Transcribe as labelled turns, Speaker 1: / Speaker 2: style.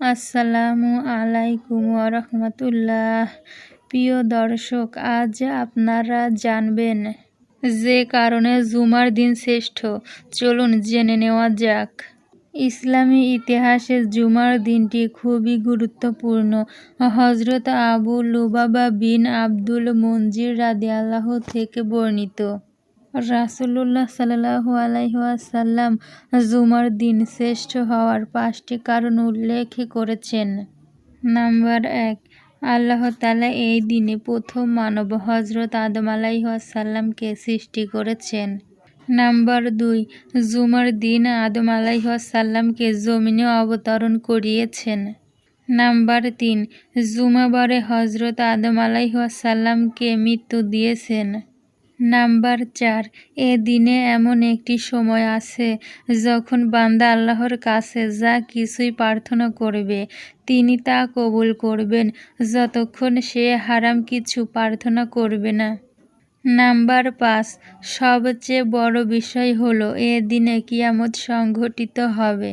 Speaker 1: আসসালামু আলাইকুম রহমতুল্লাহ। প্রিয় দর্শক, আজ আপনারা জানবেন যে কারণে জুমার দিন শ্রেষ্ঠ। চলুন জেনে নেওয়া যাক। ইসলামী ইতিহাসে জুমার দিনটি খুবই গুরুত্বপূর্ণ। হজরত আবু লুবাবা বিন আব্দুল মঞ্জির রাদি আল্লাহ থেকে বর্ণিত। রাসুল্লাহ সাল্লাহ আলাইসাল্লাম জুমার দিন শ্রেষ্ঠ হওয়ার পাঁচটি কারণ উল্লেখ করেছেন। নাম্বার এক, আল্লাহ তালা এই দিনে প্রথম মানব হজরত আদম আলাইসাল্লামকে সৃষ্টি করেছেন। নাম্বার দুই, জুমার দিন আদম আলাইসাল্লামকে জমিনে অবতরণ করিয়েছেন। নাম্বার তিন, জুমাবারে হজরত আদম আলাইসাল্লামকে মৃত্যু দিয়েছেন। নাম্বার চার, এ দিনে এমন একটি সময় আছে যখন বান্দা আল্লাহর কাছে যা কিছুই প্রার্থনা করবে, তিনি তা কবুল করবেন, যতক্ষণ সে হারাম কিছু প্রার্থনা করবে না। নাম্বার পাঁচ, সবচেয়ে বড় বিষয় হলো এ দিনে কিয়ামত সংঘটিত হবে।